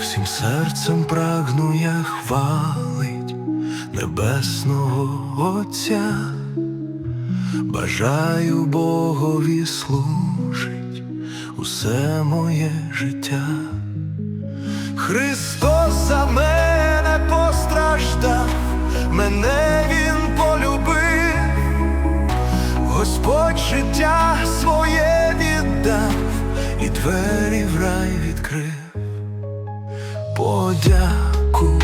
всім серцем прагну я хвалить небесного Отця, бажаю Богові служить усе моє життя. Христос за мене постраждав, мене Він полюбив, Господь життя своє віддав і двері в рай відкрив. Подяку,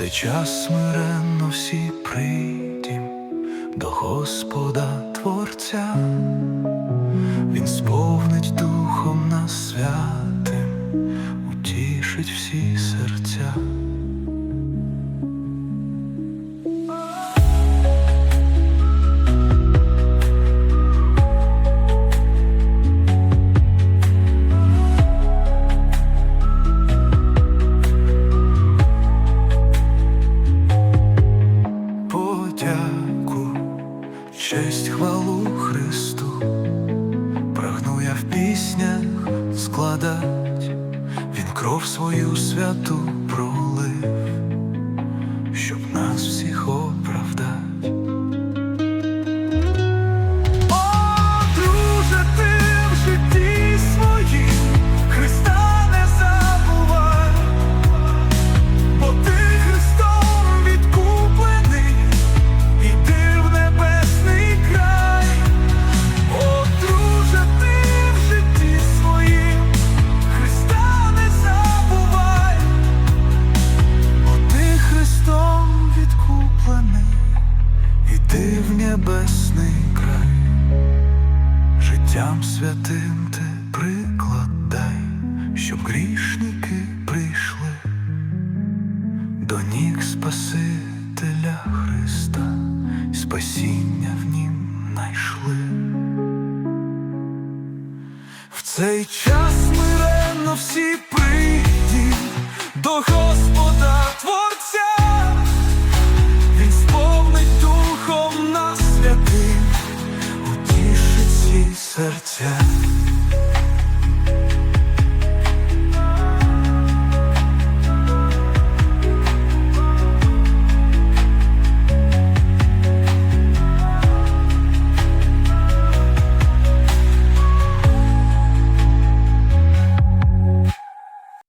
В цей час смиренно всі прийдім до Господа Творця, Він сповнить духом нас святим, утішить всі серця. Подяку, честь хвалу Христу, прагну я в піснях складать, Він кров свою святу пролив, щоб нас всіх святим ти прикладай, щоб грішники прийшли до ніг Спасителя Христа, спасіння в нім знайшли. В цей час смиренно всі прийдім до Господа серця.